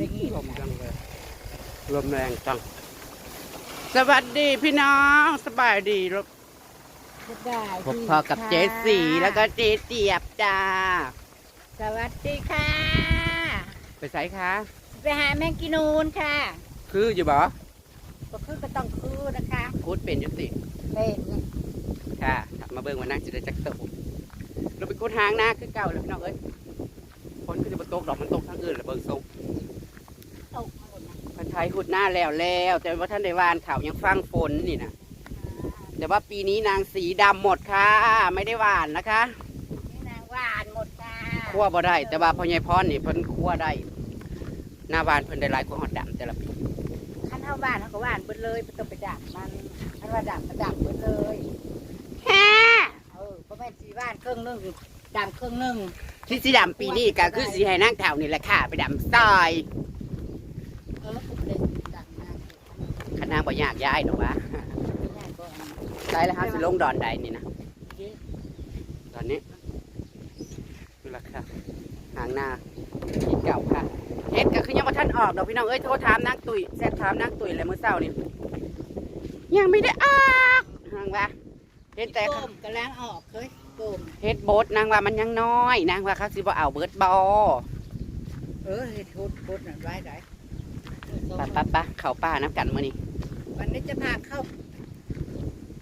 ลมจังเลยลมแรงจัง สวัสดีพี่น้องสบายดีรบได้พบพ่อกับเจสีแล้วก็เจเตียบจ้า สวัสดีค่ะ ไปใส่คะไปหาแมงกินูนค่ะ คืออยู่บ่ก็คือก็ต้องคือนะคะคูดเป็นยุติเป็นค่ะมาเบิ่งว่านั่งสิได้จักเตุเราไปคูดหางหน้าคือเก่าเลยพี่น้องเอ้ยคนคือจะมาตกดอกมันตกทางอื่นแล้วเบิ่งทรง ตกมาหมดนะ พันไท ยหุดหน้าแล้วแล้ว แต่ว่าท่านได้วานข่าวยังฟังฝนนี่นะแต่ว่าปีนี้นางสีดำหมดค่ะ ไม่ได้หวานนะคะนี่นางหวานหมดค่ะคั่วบ่ได้ แต่ว่าพ่อใหญ่พรนี่เพิ่นคั่วได้หน้าหวานเพิ่นได้หลายกว่าหอดดำแต่ละปีขั้นเท่าบ้านเขาก็หวานเบิดเลยไม่ต้องไปดักมันขั้นว่าดักก็ดักเบิดเลยแฮ่เออเพราะแม่นสีบ้านเครื่องหนึงดำเครื่องหนึงที่สีดำปีนี้ก็คือสีให้นางแถวนี่แหละค่ะ ไปดำซอย เออผมเลยดักนาง คณะ บ่อยากย้ายหรอกวะไม่ได้ก็อันนี้ได้แล้วฮะสิลงดอนใดนี่นะตอนนี้ดูราคาหางหน้าที่เก่าค่ะเฮ็ดก็คือยังบ่ทันออกดอกพี่น้องเอ้ยโทรถามนางตุ๋ยแซ่บถามนางตุ๋ยเลยเมื่อเช้านี่ยังไม่ได้ออกหางว่าเฮ็ดแต่โกมกำลังออกเคยโกมเฮ็ดโบดนางว่ามันยังน้อยนางว่าเขาสิบ่เอาเบิดบอเออเฮ็ดโคตรโคตรนั่นไว้ได้ปะปะปะเข้าป่าน้ำกันมื้อนี้ วันนี้จะพาเข้า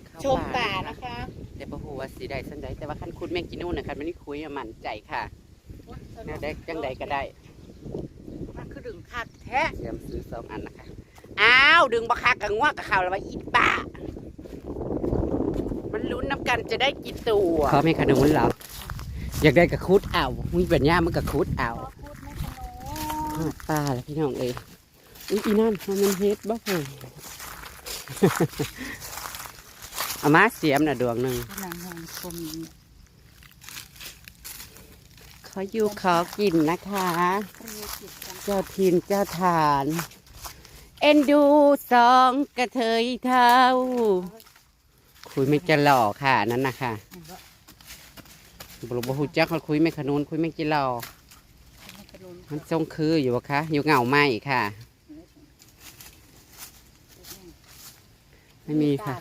เข้ชมป่านะคะแต่บ่ฮู้ว่าสิได้ซั่นใดแต่ว่าคันคุณแม่งกินนู่นน่ะคันมันนี่คุยอะมั่นใจค่ะแนวใดจังใดก็ได้มันคือดึงคักแท้เตรียมซื้อสองอันนะคะอ้าวดึงบักคักกับงวกกับเขาแล้วว่าอีป้ามันลุ้นน้ำกันจะได้กี่ตัวเขาไม่ขนุนหรออยากได้กับคุดเอามีปัญญามันกับคุดเอาขอพูดไม่ขนหาดปลาแล้วพี่น้องเอ้ยอุ้ยอีนั่นมันมันเฮ็ดบ้าเลย เอามาเสียมน่ะดวงหนึ่งนางหงคมขออยู่ขอกินนะคะ เจ้าทินเจ้าฐาน เอ็นดูสองกระเทยเท่า คุยไม่จะหล่อค่ะนั่นนะคะบรุบหูจักเขาคุยไม่ขนุนคุยไม่จะหล่อมันทรงคืออยู่บ่คะอยู่เหงาไหมค่ะ ไม่มีค่ะ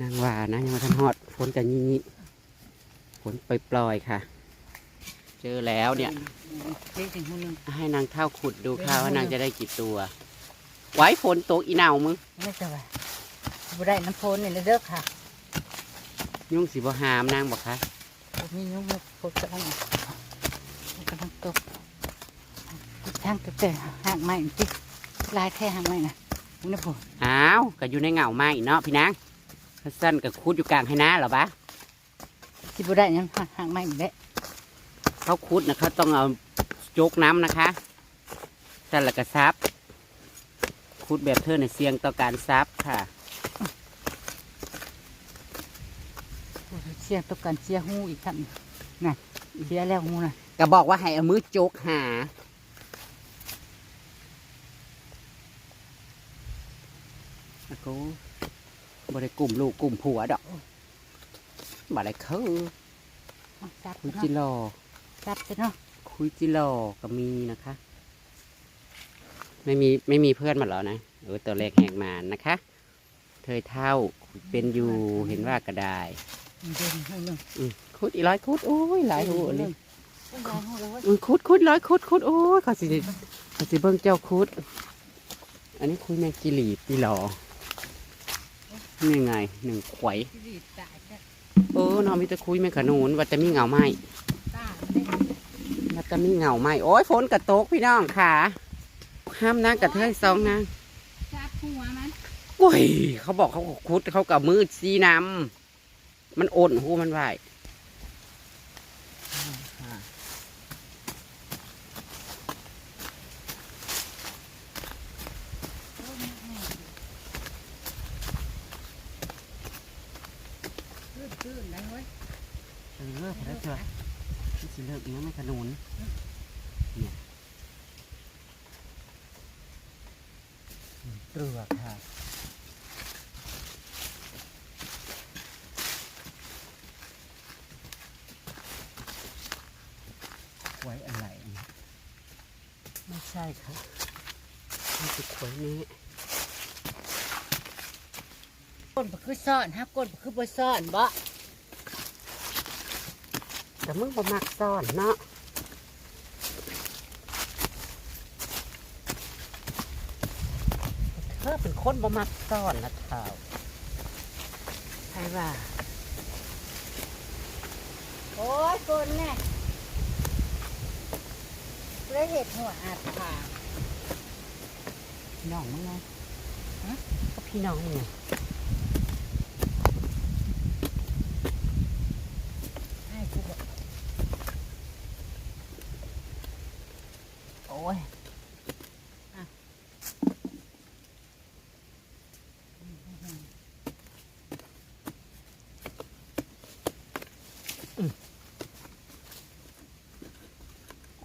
นางว่านะยังมาทันฮอดฝนกันยี่ยี่ฝนปล่อยๆค่ะ เจอแล้วเนี่ยเรียกถึงคนหนึ่งให้นางเท่าขุดดูค่ะว่านางจะได้กี่ตัว ไว้ฝนตกอีเหนามึงไม่ใช่ว่าบ่ได้น้ำโพนนี่เลยเด้อค่ะยุ่งสีบ่หามนางบอกคะบ่มีนุ่มโพนกำลังกำลังตกทางแต่แต่ห่างไม้จิลายแค่ห่างไม้นะมึง นะผมอ้าวก็อยู่ในเหงาไหมเนาะพี่นางสั้นกับคุดอยู่กลางให้น้าเหรอปะที่บ่ได้ยังห่างไม้อีกแล้วเขาคุดนะเขาต้องเอาโจกน้ำนะคะสั่นและกระซับคุดแบบเธอในยเสี่ยงต่อการซับค่ะเสียตกกันเสียหูอีกครับน่ะเสียแล้วหูน่ะก็บอกว่าให้เอามือโจกหา แล้วก็บริกลุ่มลูกกลุ่มผัวดอกบ่ได้คือเอาซับคุยเนาะจิรอซับเนาะคุยจิรอก็มีนะคะ ไม่มีไม่มีเพื่อนมาเหรอนะเออตัวเลขแหกมานนะคะ เธอเท่าเป็นอยู่เห็นว่าก็ได้เดินให้หนึ่งอืมคุดอีร้อยคุดโอ้ยหลายหัวเลยหลายหูเลยเว้ยอืมคุดคุดร้อยคุดคุดโอ้ยเขาสิเขาสิเบิ่งเจ้าคุด อันนี้คุยแมงกิลีปีหลอ นี่ยังไงหนึ่งขวยที่รีบตายแท้เออน้องมีแต่คุยแมงขนูนว่าจะมีเงาไหมตาเด้ว่าจะมีเงาไหมโอ้ยฝนกระตกพี่น้องค่ะ ห้ามนางกระเทยสองนางซับหัวมันโอ้ยเขาบอกเขาก็คุดเขากับมือซีนำมันโอนหูมันไหว ตื้นๆนะเว้ยเออเลิกแล้เจ้ะนี่สิเลิกอีกแล้วแม่ขนุนเนี่ยเตือกค่ะไว้อะไรไม่ใช่ค่ะนี่คือขวยนี้ก้นคือซ่อนฮะก้นคือบ่ซ่อนบ่ แต่มึงบ่มักซ่อนเนาะเธอเป็นคนบ่มักซ่อนนะเท่าใครว่า โอ้ยก้นแน่เลยเห็ดหัวอาดผาพี่น้องมึงไงฮะก็พี่น้องมึงไง ให้กูบ่โอ้ย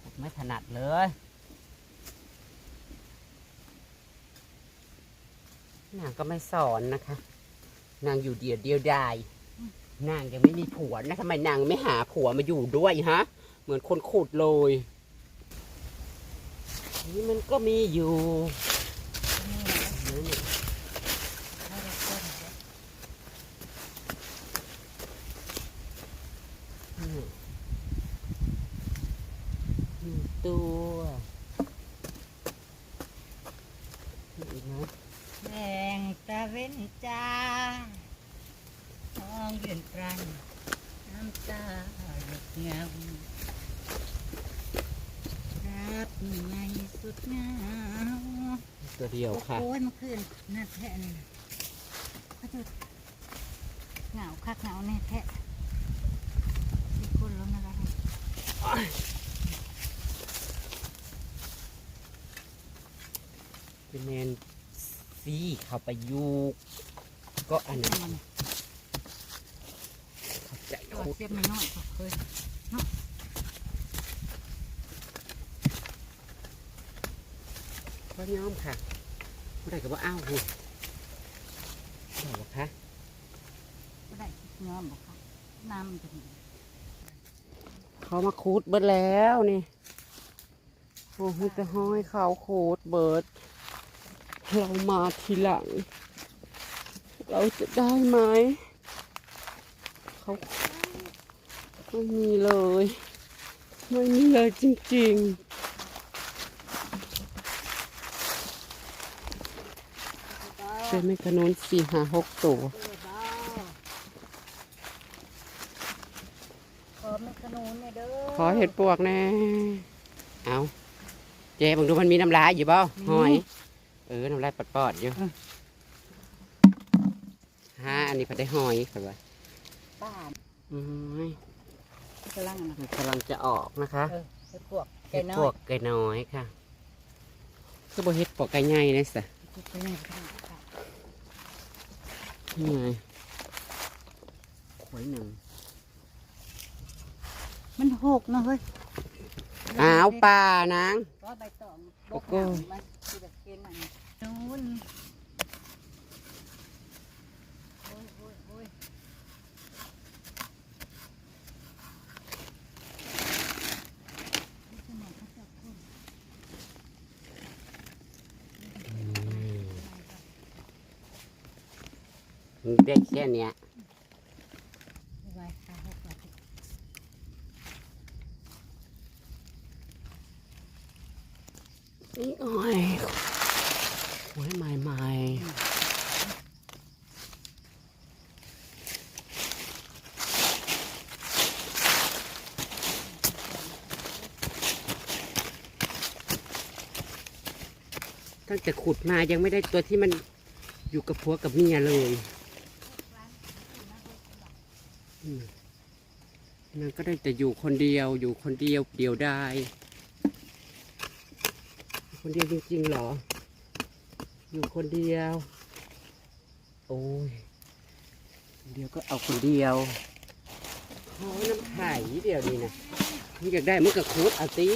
ขุดไม่ถนัดเลยนาง ก็ไม่สอนนะคะ นางอยู่เดียวเดียวดายนางยังไม่มีผัวนะทำไมนางไม่หาผัวมาอยู่ด้วยฮะ เหมือนคนขุดเลย นี่มันก็มีอยู่ นี่นะ นี่นี่ ให้ได้ก้นเด้อ นี่หนึ่งตัวนี่อีกนะ แดงตะเว้นจ้าท้องยืนปรันน้ำตาหยดเงารับในสุดเหงา ตัวเดียว ค่ะ โอ้ยเมื่อคืนน่าแท้นี่นะเขาจะเหงาคักเหงาแน่แท้สิคนแล้วนะไรเป็นแมนซีเข้าไปอยูก็อันนั้นมันเข้าใจตัวขุดเสียบน้อยๆก็เคยก็ย้อมค่ะ ไม่ได้ก็ว่าอ้าวหุ่นบอกว่าคะก็ได้งอมบอกค่ะน้ำมันจะมีเขามาคูดเบิดแล้วนี่โอ้โหจะห้อยเขาคูดเบิด เรามาทีหลัง เราจะได้ไหมเขาไม่มีเลย ไม่มีเลยจริงๆ เป็นไม่ขนุนสี่ห้าหกตัวขอแม่ขนุนเนี่ยเด้อขอเห็ดปวกแน่เอาเจ๊บังดูมันมีน้ำลายอยู่เปล่าหอย เออ น้ำลายปอดๆอยู่ฮะอันนี้พัดได้หอยครับว่าป้าอืมกำลังนะมันกำลังจะออกนะคะเออไอ้พวกแกเห็ดน้ปอวยกไก่น้อยค่ะคือบ่เห็ดปวกไก่ใหญ่เลยสิไปไห นก็ได้ค่ะนี่ไงขวยหนึ่งมันหกนะเฮ้ยอ้าวป่านาง ก็ใบตองโอ้บกโหหางมันคือแบบเกณฑ์มันนู้นโอ้ยโอ้ยโอ้ยนี่จะไหนเขาจะพูด อืม ได้แค่เนี้ยไว้ค่ะหกบาทนี่อ้อยขวยใหม่ๆตั้งแต่ขุดมายังไม่ได้ตัวที่มันอยู่กับผัวกับเมียเลย อืมมันก็ได้แต่อยู่คนเดียวอยู่คนเดียวเดียวได้คนเดียวจริงๆหรอ อยู่คนเดียว โอ้ยเดียวก็เอาคนเดียวโอ้น้ำไข่เดียวนี่นะมึงอยากได้มึงก็คูดเอาตี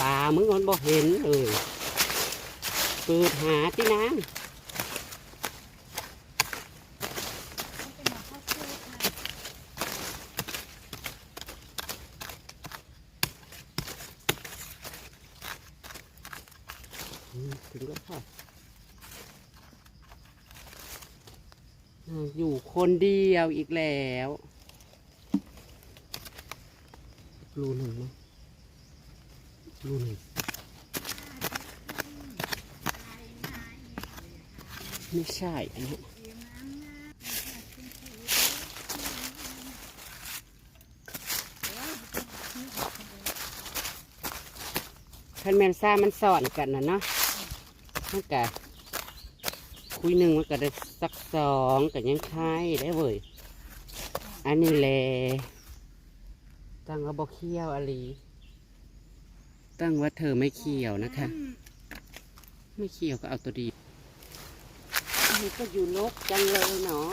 ตามึงมันบ่เห็นเลยเปิดหาที่น้ม ถึงแล้วค่ะ อยู่คนเดียวอีกแล้วรูหนึ่งไหมรูหนึ่งไม่ใช่อันนี้คันแมนซ่ามันสอนกันนะเนาะ มันกะคุยหนึ่งมันก็ได้สักสองกันยังคายได้เว้ยอันนี้แหละตั้งว่าบอเคี้ยวอะไรตั้งว่าเธอไม่เคี่ยวนะคะ ไม่เคี่ยวก็เอาตัวดีอันนี้ก็อยู่ลกจังเลยเนาะ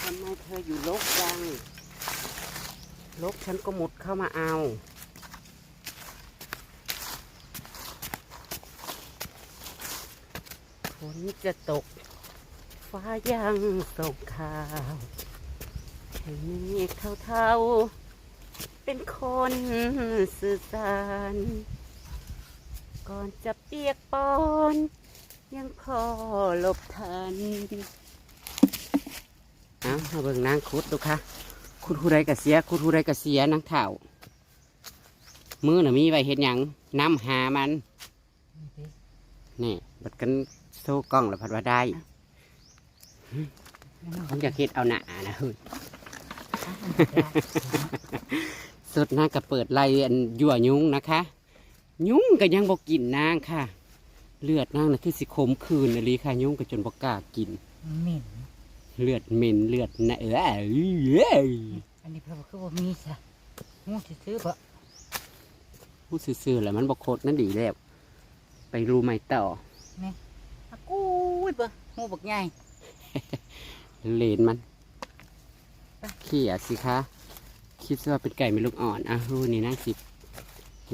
ทำไมเธออยู่ลกจังลกฉันก็มุดเข้ามาเอา ฝนจะตก ฟ้ายังส่งข่าวให้มีเท่าเท่าๆเป็นคนสื่อสาร ก่อนจะเปียกปอน ยังพอหลบทันเอามาเบิ่งนางคุดดูค่ะ คุดผู้ใดกะเสีย คุดผู้ใดกะเสียนางเถ่า มือหน่ะมีไว้เห็นหยังน้ำหามัน นี่บัดกัน โซ่กล้องแล้วพัดว่าได้ผมอยากเฮ็ดเอาหนานะเฮ้ยสุดนางก็เปิดไล่อันยั่วยุงนะคะ ยุงก็ยังบอกกินนางค่ะ เลือดนางนะคือสิขมคืนอะลีค่ะ ยุงก็จนบอกกล้ากินเหม็นเลือดเหม็นเลือดนะเออเอ้ยอันนี้เพิ่นบอกคือว่ามีซะงูสิซื้อบ่พูดซื่อๆแหละมันบอกโคตรนั่นดีแล้ว ไปรู้ไหมต่อ อะกูยบ่งูบักใหญ่เลนมันเขี่ยสิคะคิดว่าเป็นไก่ไม่ลูกอ่อนอะรูนี่นั่งสิบ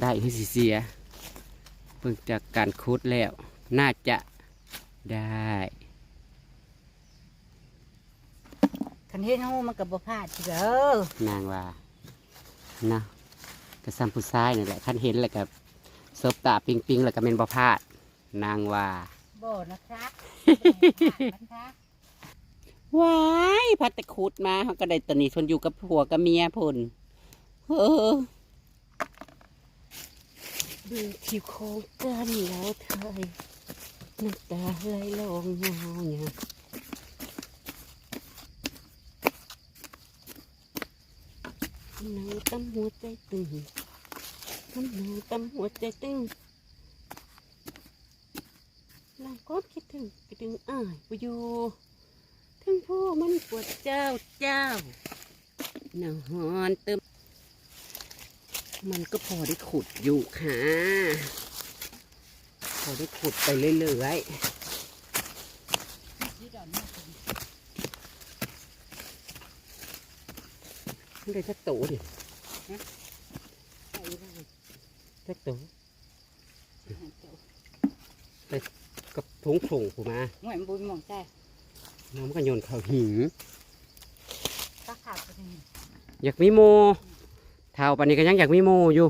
ได้คือสิเสียเพิ่งจากการคุดแล้ว น่าจะได้คันเห็นงูมันก็บ่พลาดเด้อนางว่านะกระซำผู้ซ้ายนี่แหละคันเห็นแล้วกับซบตาปิงปิงๆแล้วก็เป็นบ่พลาด นางว่า บนะครับบ่พลานะคะว้ายพัดตะคุดมาเขาก็ได้ตอนนี้ทนอยู่กับผัวกับเมียพนเออดูผิวโคงกันแล้วเธอน้ำตาไหลลงเงาเนี่ยหนาตั้มหัวใจตึงหนาตั้มหัวใจตึง ลางก็คิดถึงคิดถึงอ้ายไปอยู่ทั้งพ่อมันปวดเจ้าเจ้าหนาวฮอนเติม มันก็พอได้ขุดอยู่ค่ะ พอได้ขุดไปเรื่อยๆมันได้จักโตดิจักโตไปกับ ถุงถุงผูมาหวยมันบุญหมองใจน้ำก็โยนเข้าหิงตาขาดไปนี่อยากมีโมเท่าปานนี้ก็ยังอยากมีโมอยู่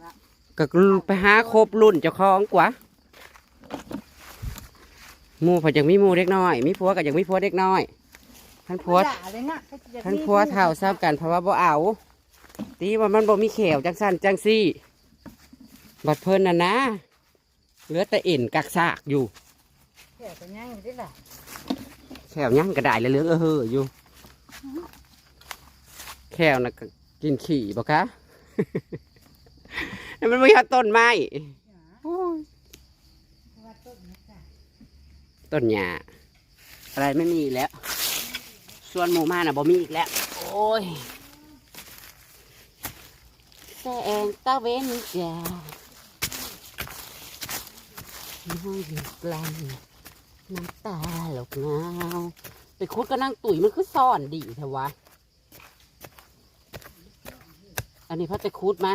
ว่าก็ไปหาครบรุ่นเจ้าของกว่าหมูพออยากมีหมูเด็กน้อย มีผัวก็อยากมีผัวเด็กน้อยท่านผัวด่าเลยนะก็จะท่านผัวเท่าทราบกันเพราะว่าบ่เอาตีว่ามันบ่มีเขียวจังสันจังซี่ บัดเพิ่นน่ะนะเหลือแต่เอ็นกักซากอยู่ แค่ก็ยังอยู่ได้ล่ะแขวย่างกระดายเหลืองๆเออเฮออยู่แขวน่ะก็กินขี่บ่คะ มันไม่ใช่ต้นไม้โอ้ยว่าต้นนะจ๊ะต้นหญ้าอะไรไม่มีอีกแล้ว ส่วนหมู่มาน่ะบ่มีอีกแล้ว โอ้ยแสงตะเวนจ้าน้องอยู่กลาง น้ำตาหลอกเงาไปคุดก็นั่งตุ๋ยมันคือซ่อนดีเถอะวะ อันนี้พัดไปคุดมา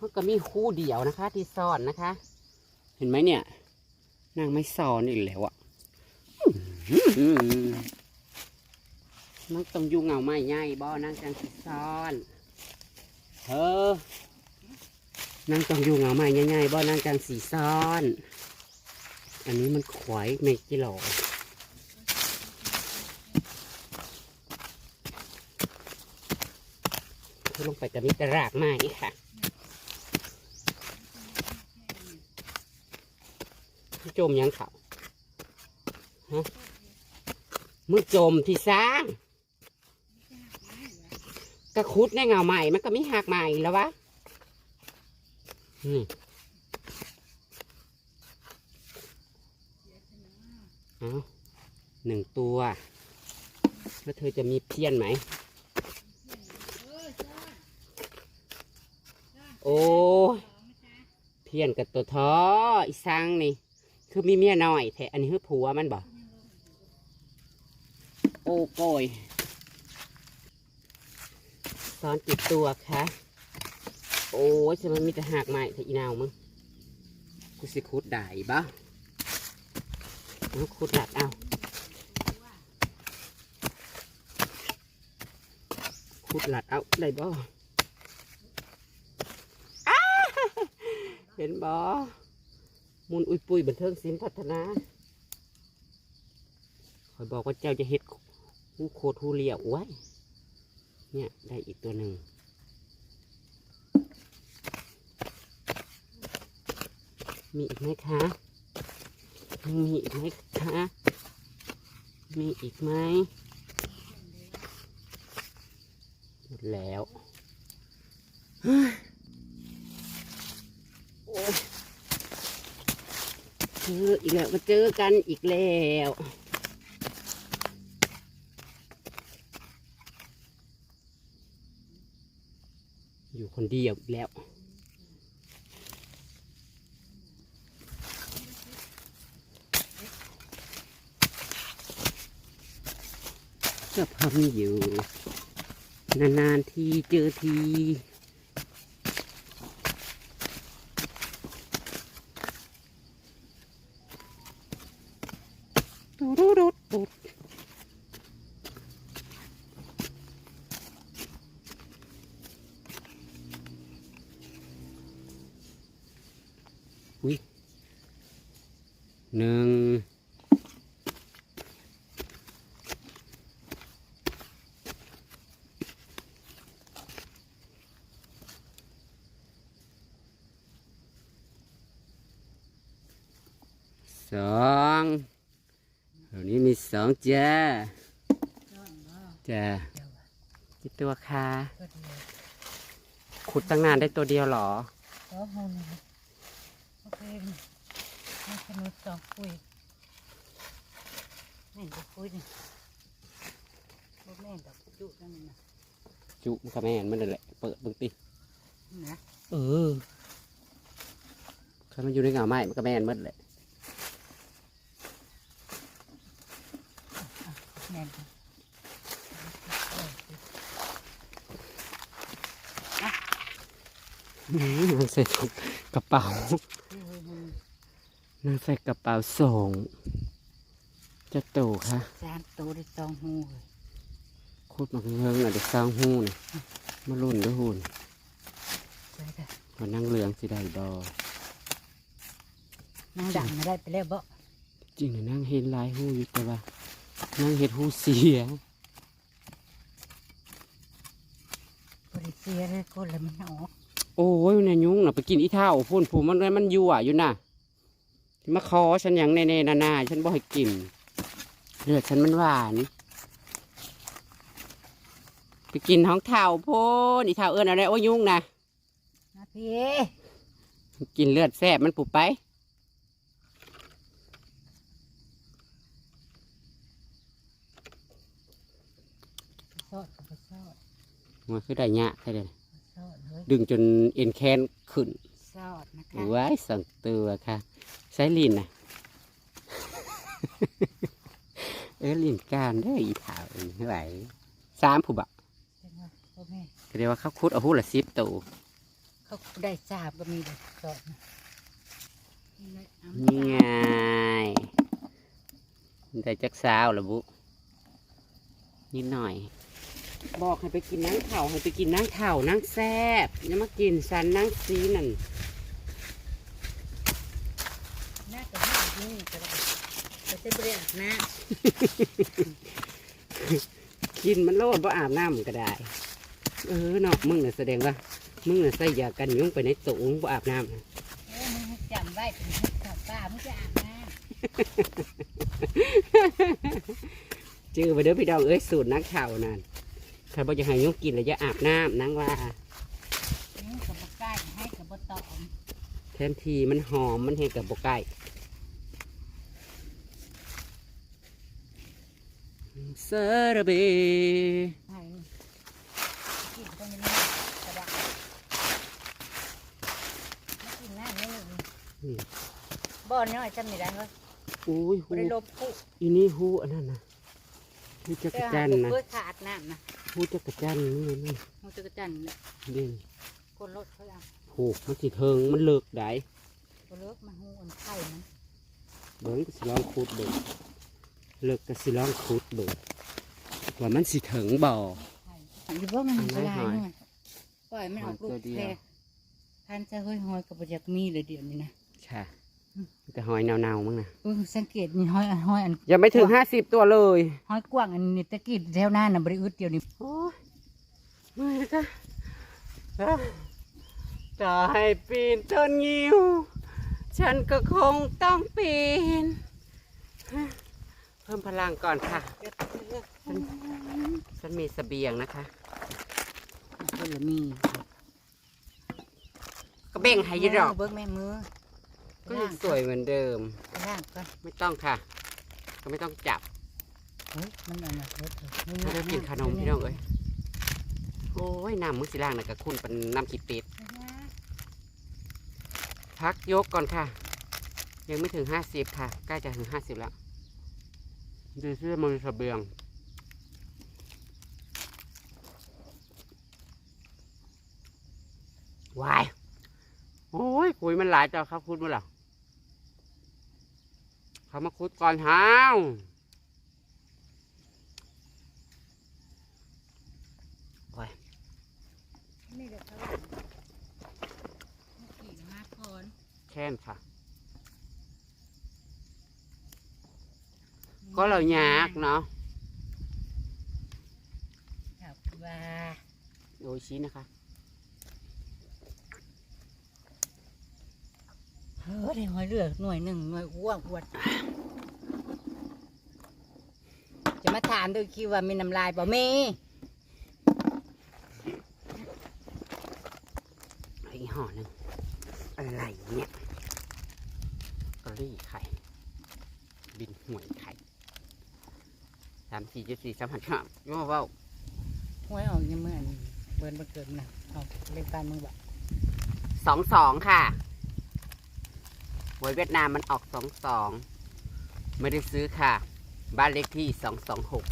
มันก็มีคู่เดียวนะคะ ที่ซ่อนนะคะ เห็นไหมเนี่ยนางไม่ซ่อนอีกแล้วอะมันต้องอยู่เงาไม้ใหญ่บ่นางจังสิซ้อนเธอนั่งต้องอยู่เงาใหม่ง่ายบ่นั่งจังสีซ้อน อันนี้มันขวายไม่กี่หลอคือลงไปกับมิตรรากไม้ค่ะจมยังเขาฮะมือจมที่สร้างกระคุดในเงาใหม่มันก็ไม่หักใหม่แล้ววะนี่ เอาหนึ่งตัว แล้วเธอจะมีเพี้ยนไหม โอ้เพี้ยนกับตัวท้ออีสังนี่ คือมีเมียน้อยแท้อันนี้คือผัวมันบอกโอ้โกยซ้อนติดตัวค่ะโอ้ยจะมันมีแต่หักใหม่แต่อีนาวมึงกูสิคุดได้บ้า เอาคุดหลัดเอาคุดหลัดเอาได้บ่อ้าเห็นบ่มุนอุยปุยบันเทิงศิลป์พัฒนาคอยบอกว่าเจ้าจะเฮ็ดหูโคตรหูเลียวไว้เนี่ยได้อีกตัวหนึ่งมีอีกไหมคะ มีอีกไหมคะ มีอีกไหมหมดแล้วเฮ้ยโอ้ยเจออีกแล้วมาเจอกันอีกแล้วอยู่คนเดียวแล้ว ก็พ อมีอยู่ นานๆทีเจอที สองเดี๋ยวนี้มีสองจ้าจ้ากี่ตัวคะขุดตั้งนานได้ตัวเดียวเหรอสองหุ่นโอเคนี่ขนมสองคุยนี่จะคุยนี่บ่แม่นดอกจุนั่นน่ะจุมันก็แม่นมันนั่นแหละ เปิดเบึงตินะเออถ้ามันอยู่ในเงาไม้มันก็แม่นหมดเลย แม่ นอื้อมันใส่ถุงกระเป๋านนั่งใส่กระเป๋าส่งจะโตค่ะสามตัวได้สองหูเลยขุดมาเงิงอะเด็กสร้างหูนมาลุ่นด้วยหุ่นใช่ค่ะมานั่งเหลืองสิได้ดอนางดังมาได้ไปแล้วบ่จริงนะนั่งเห็นลายหูอยู่แต่ว่า นั่งเห็นหูเสียบริเซียเลยคนละมันออกโอ้ยมันนะยุงน่ะไปกินอีเท่าพุ่นผูมันมันยั่วอยู่น่ะที่มาคอฉันอย่างแน่ๆนาๆฉันบ่ให้กินเลือดฉันมันหวาน ไปกินท้องเท่าพุ่นอีเท่าเอิญอะไรโอ้ยยุงนะนะพี่กินเลือดแซ่บมันปุบไป สอดกับสอด มันคือได้ยะใช่เลยสอดเลยดึงจนเอ็นแคนขึ้นสอดนะคะไว้สองตัวค่ะใช้ลินนะ เออลินการได้ออีเท่าเองเท่าไหร่สามผู้บ่าวเป็นว่าพ่อแม่ก็เรียกว่าเขาคุดเอาหูละสิบตัวเขาได้ทราบก็มีเด็กสอดนะนี่เลยเอานี่ไงได้จักสาวละบุนิดหน่อย บอกให้ไปกินนั่งเข่าให้ไปกินนั่งเข่านั่งแซบอย่ามากินสันนั่งซีนั่นหน้ากับหน้าที่นี่ก็ได้แต่เส้นเปรี้ยวนะกินมันโลดว่าอาบน้ำก็ได้ เออเนาะมึงน่ะแสดงว่า มึงน่ะใส่ยากันยุงไปในตูงว่าอาบน้ำน่ะเออมึงจำไว้เป็นให้ข่าวป้ามึงจะอาบน้จื้อไปเด้อพี่ดองเอ้ยสูตรนักข่าวนั่น ใครบอกจะให้ยุงกินแล้วจะอาบน้ำนั่งว่าำมึงกับบกใกล้ให้กับบตอมแทนทีมันหอมมันเห็นกับบกไก่เซอร์เบให้กินต้องเป็นน้ำกระดาษไม่กินน้ำนี่หนึ่งนี่บ่อน้อยจำไม่ได้เฮ้ยอุ้ยบ่หูได้ลบปุ๊อีนี่หูอันนั้นนะหูจักแต่รหาจันทตัวร์นะเพื่อขาดน้ำนะ หูจักรจันทร์นี่นี่มันจะกระจันเนี่ยนี่คนรถเขาเอาผูกมันสิเทิงมันเลิกได้ตัวเลิกมันหูมันไข่มันเบิ้งก็สิลองคูดเบิ้งเลิกก็สิลองคูดเบิ้งว่ามันสิถึงบ่ ไข่อยู่ว่ามันอันไหนละลายหอยเนี่ยปล่อยมันออกลูหอยตัวกเดียวแพรท่านจะเฮ้ยหอยกับประจักมีเลยเดี๋ยวนี้นะใช่ แต่หอยเนาๆมั้งนะเออสังเกตนี่หอยอันหอยอันยังไม่ถึงห้าสิบตัวเลยหอยกว้างอันนี้ตะกี้แถวหน้าน่ะบริอึดเดียวนี่โอ้ยเมื่อยจ้ะจะให้ปีนต้นงิ้ว ฉันก็คงต้องปีน เพิ่มพลังก่อนค่ะ ฉันฉันมีเสบียงนะคะก็เหลือมีก็เบ่งให้อยี่ดอกเบิ้งแม่มือ ก็ยังสวยเหมือนเดิม ล่างก็ไม่ต้องค่ะ ก็ไม่ต้องจับเฮ้ยมันอันนั้นเฮ้ยเถอะไม่ได้กินขนมพี่น้องเอ้ยโอ้ยน้ำมือสิล่างน่ะกับคุณเป็นน้ำขีดเป็ดพักยกก่อนค่ะ ยังไม่ถึงห้าสิบค่ะใกล้จะถึงห้าสิบแล้วดูเสื้อมันมีเสบียงวายโอ้ยคุยมันหลายต่อครับคุณมั้งหรอ เขามาคุดก่อนเท้านี่เด็กเขาขี่มาคอนแค่นค่ะก็เรายากเนาะครับว่า โดยชี้นะคะ เฮ้ยได้หอยเลือกหน่วยหนึ่งหน่วยอ้วกอวด จะมาถามดูคิดว่ามีน้ำลายเปล่ามีอีกห่อหนึ่งอะไรเนี่ยกะรี่ไข่ บินหวยไข่สามสี่เจ็ดสี่สามหันห้าโย่ว้าวหวยออกยังเมื่อนเบิร์นบันเกิดมันนะเอาเล่นการมึงบอกสองสองค่ะห วยเวียดนามมันออกสองสองไม่ได้ซื้อค่ะ บ้านเลขที่สองสองหก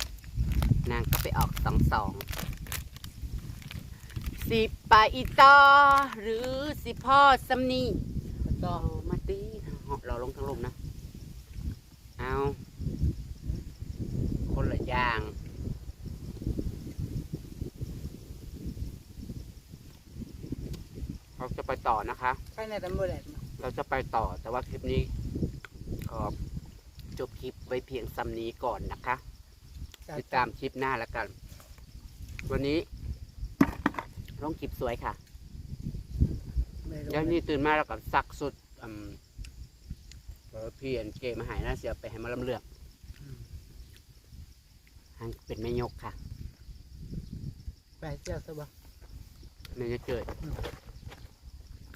นางก็ไปออกสองสองสิไปอีตอหรือสิพ่อสำนีก็มาตีเราลงทั้งลมนะ เอา คนละอย่างเราจะไปต่อนะคะใครในตำรวจแหละ เราจะไปต่อแต่ว่าคลิปนี้ขอจบคลิปไว้เพียงซ้ำนี้ก่อนนะคะ ติดตามคลิปหน้าแล้วกัน วันนี้ลงคลิปสวยค่ะแล้วนี่ตื่นมาแล้วก็ซักสุดอืมเออพี่อันเกมาใหายนะเสียไปให้มาลำเลือกหันเป็นแม่ยกค่ะ ไปเที่ยวซะบ่แม่ยกเกิดอืม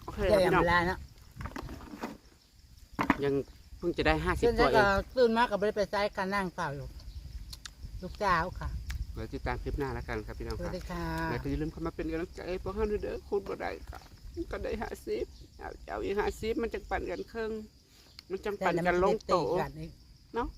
โอเคเที่ยวอพี่ย่างน้องเวลาเนาะ ยังเพิ่งจะได้ห้าสิบซึ่งตัถ้าวเอก็งตื่นมากับไปไปใช้การนั่งเปล่าอยู่ลูกสาวค่ะเดี๋ยวติดตามคลิปหน้าแล้วกันครับพี่น้องสควัรับสดีค่ะแล้วก็อย่าลืมเข้ามาเป็นกำลังใจให้พวกเราด้วยเด้อคุณบ่ได้ก็ก็ได้ห้าสิบเอาเอาอีกห้าสิบมันจังปั่นกันเครื่องมันจังปั่นกันลงโต แต่น้ำมันจะตีกันอีกเนาะ